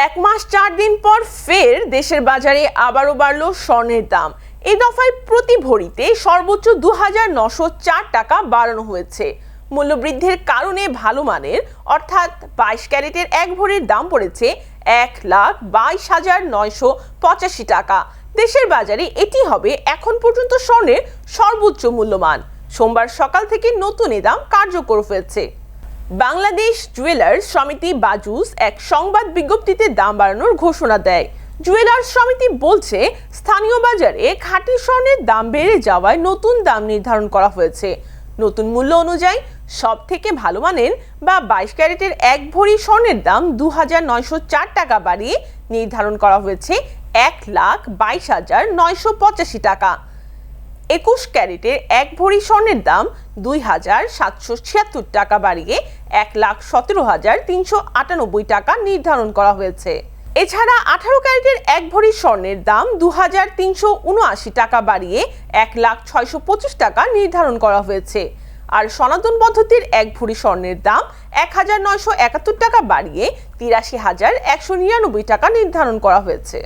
এক মাস চার দিন পর ফের দেশের বাজারে আবারও বাড়ল স্বর্ণের দাম। এ দফায় প্রতি ভরিতে সর্বোচ্চ দু হাজার নশো চার টাকা বাড়ানো হয়েছে। মূল্যবৃদ্ধির কারণে ভালো মানের, অর্থাৎ বাইশ ক্যারেটের এক ভরির দাম পড়েছে এক লাখ বাইশ হাজার নয়শো পঁচাশি টাকা। দেশের বাজারে এটি হবে এখন পর্যন্ত স্বর্ণের সর্বোচ্চ মূল্যমান। সোমবার সকাল থেকে নতুন এ দাম কার্যকর হয়েছে। বাংলাদেশ জুয়েলার্স সমিতি বাজুস এক সংবাদ বিজ্ঞপ্তিতে দাম বাড়ানোর ঘোষণা দেয়। জুয়েলার্স সমিতি বলছে, স্থানীয় বাজারে খাঁটি স্বর্ণের দাম বেড়ে যাওয়ায় নতুন দাম নির্ধারণ করা হয়েছে। নতুন মূল্য অনুযায়ী সব থেকে ভালো মানের বা বাইশ ক্যারেটের এক ভরি স্বর্ণের দাম দু হাজার নয়শো চার টাকা বাড়িয়ে নির্ধারণ করা হয়েছে এক লাখ বাইশ হাজার নয়শো পঁচাশি টাকা। একুশ ক্যারেটের এক ভরি স্বর্ণের দাম দুই হাজার সাতশো ছিয়াত্তর টাকা বাড়িয়ে এক লাখ সতেরো হাজার তিনশো আটানব্বই টাকা নির্ধারণ করা হয়েছে। এছাড়া আঠারো ক্যারেটের এক ভরি স্বর্ণের দাম দু হাজার তিনশো উনআশি টাকা বাড়িয়ে এক লাখ ছয়শো পঁচিশ টাকা নির্ধারণ করা হয়েছে। আর সনাতন পদ্ধতির এক ভরি স্বর্ণের দাম এক হাজার নয়শো একাত্তর টাকা বাড়িয়ে তিরাশি হাজার একশো নিরানব্বই টাকা নির্ধারণ করা হয়েছে।